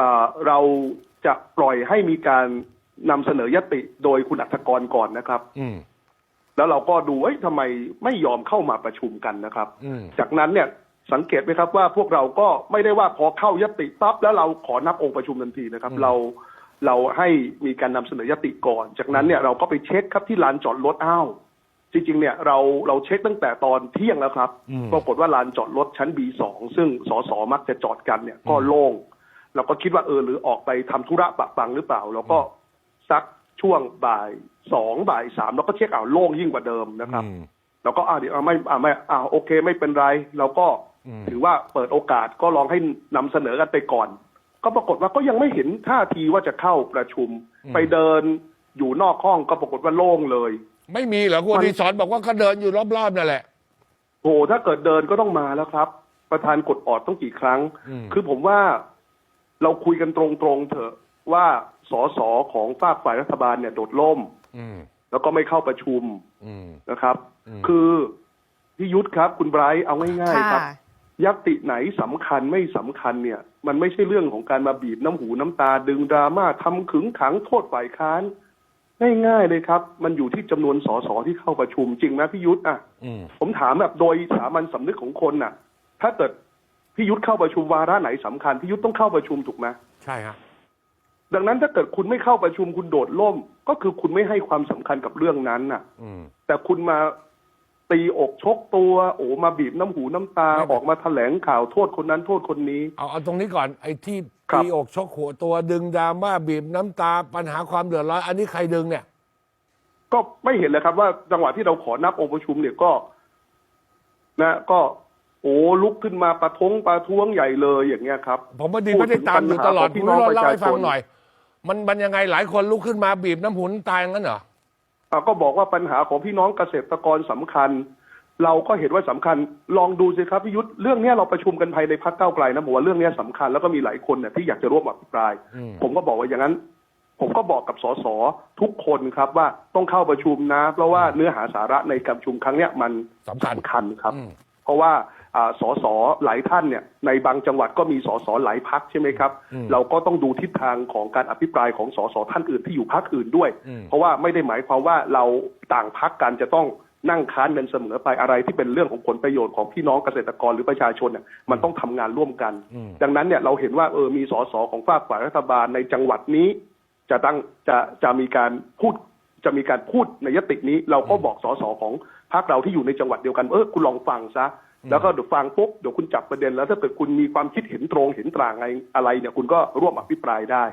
อ่อเราจะปล่อยให้มีการนำเสนอยติโดยคุณอัธกรก่อนนะครับอืมแล้วเราก็ดูเอ้ยทำไมไม่ยอมเข้ามาประชุมกันนะครับอืมจากนั้นเนี่ยสังเกตไหมครับว่าพวกเราก็ไม่ได้ว่าพอเข้ายติปั๊บแล้วเราขอนับองค์ประชุมทันทีนะครับ เราเราให้มีการนำเสนอยติก่อน จากนั้นเนี่ยเราก็ไปเช็คครับที่ลานจอดรถอ้าวจริงๆเนี่ยเราเราเช็คตั้งแต่ตอนเที่ยงแล้วครับอืมปรากฏว่าลานจอดรถชั้น B2 ซึ่งสสมักจะจอดกันเนี่ยก็โล่ง เราก็คิดว่าเออหรือออกไปทำธุระปะปังหรือเปล่า เราก็สักช่วงบ่ายสองบ่ายสามเราก็เช็คอ่าวโล่งยิ่งกว่าเดิมนะครับอืมเราก็อ่าเดี๋ยวอ่าไม่อ่าไม่อ่าโอเคไม่เป็นไร เราก็อืมถือว่าเปิดโอกาสก็ลองให้นำเสนอกันไปก่อน ก็ปรากฏว่าก็ยังไม่เห็นท่าทีว่าจะเข้าประชุม ไปเดินอยู่นอกห้องก็ปรากฏว่าโล่งเลย ไม่มีเหรอคุณมันอดิศรบอกว่าก็เดินอยู่รอบๆนั่นแหละโหถ้าเกิดเดินก็ต้องมาแล้วครับ ประธานกดออดต้องกี่ครั้งอืมคือผมว่า เราคุยกันตรงๆเถอะว่าสสของฝากฝ่ายรัฐบาลเนี่ยโดดล่ม อืม แล้วก็ไม่เข้าประชุมอืม นะครับ อืม คือพี่ยุทธครับ คุณไบรท์เอาง่ายๆครับค่ะยัตติไหนสำคัญไม่สำคัญเนี่ย มันไม่ใช่เรื่องของการมาบีบน้ำหูน้ำตาดึงดราม่าทำขึงขังโทษฝ่ายค้าน ง่ายๆเลยครับ มันอยู่ที่จำนวนสสที่เข้าประชุมจริงไหมพี่ยุทธอะ อืม ผมถามแบบโดยสามัญสำนึกของคนน่ะ ถ้าเกิด พี่ยุทธเข้าประชุมวาระไหนสำคัญพี่ยุทธต้องเข้าประชุมถูกไหมใช่ฮะดังนั้นถ้าเกิดคุณไม่เข้าประชุมคุณโดดล่ม ก็คือคุณไม่ให้ความสำคัญกับเรื่องนั้นน่ะอืมแต่คุณมาตีอกชกตัว โอ้มาบีบน้ำหูน้ำตาไม่เป็นออกมาแถลงข่าวโทษคนนั้นโทษคนนี้ เอาเอาตรงนี้ก่อนไอ้ที่ครับตีอกชกหัวตัวดึงดราม่าบีบน้ำตาปัญหาความเดือดร้อนอันนี้ใครดึงเนี่ย ก็ไม่เห็นเลยครับว่าจังหวะที่เราขอนับองค์ประชุมเนี่ยก็ นะ ก็ โอ้ลุกขึ้นมาประท้วงประท้วงใหญ่เลยอย่างเงี้ยครับ ผมพอดีพูดไม่ได้ตามอยู่ตลอดถึคุงณปัญหาของพี่น้องวิโรจน์เล่าให้ฟังประชาชนหน่อย มันมันยังไงหลายคนลุกขึ้นมาบีบน้ำหุนตายงั้นเหรออะก็บอกว่าปัญหาของพี่น้องเกษตรกรสำคัญ เราก็เห็นว่าสำคัญ ลองดูสิครับพี่ยุทธเรื่องเนี้ยเราประชุมกันภายในพักเก้าวไกลนะผมว่าเรื่องเนี้ยสำคัญแล้วก็มีหลายคนเนี่ยที่อยากจะร่วมอภิปรายอืมผมก็บอกว่าอย่างนั้น ผมก็บอกกับสสทุกคนครับว่าต้องเข้าประชุมนะ เพราะว่าเนื้อหาสาระในการประชุมครั้งเนี้ยมันสำคัญสำคัญครับอืมเพราะว่าอ่า สสหลายท่านเนี่ยในบางจังหวัดก็มีสสหลายพักใช่ไหมครับอืมเราก็ต้องดูทิศทางของการอภิปรายของสสท่านอื่นที่อยู่พักอื่นด้วยอืมเพราะว่าไม่ได้หมายความว่าเราต่างพักกันจะต้องนั่งค้านกันเสมอไปอะไรที่เป็นเรื่องของผลประโยชน์ของพี่น้องเกษตรกรหรือประชาชนเนี่ยมันต้องทำงานร่วมกันอืมดังนั้นเนี่ยเราเห็นว่าเออมีสสของฝากฝ่ายรัฐบาลในจังหวัดนี้ จะตั้งจะจะมีการพูดจะมีการพูดในยตินี้ เราก็บอกสสของพรรคเราที่อยู่ในจังหวัดเดียวกันเออคุณลองฟังซะ แล้วก็เดี๋ยวฟังปุ๊บเดี๋ยวคุณจับประเด็นแล้วถ้าเกิดคุณมีความคิดเห็นตรงเห็นต่างอะไรอะไรเนี่ยคุณก็ร่วมอภิปรายได้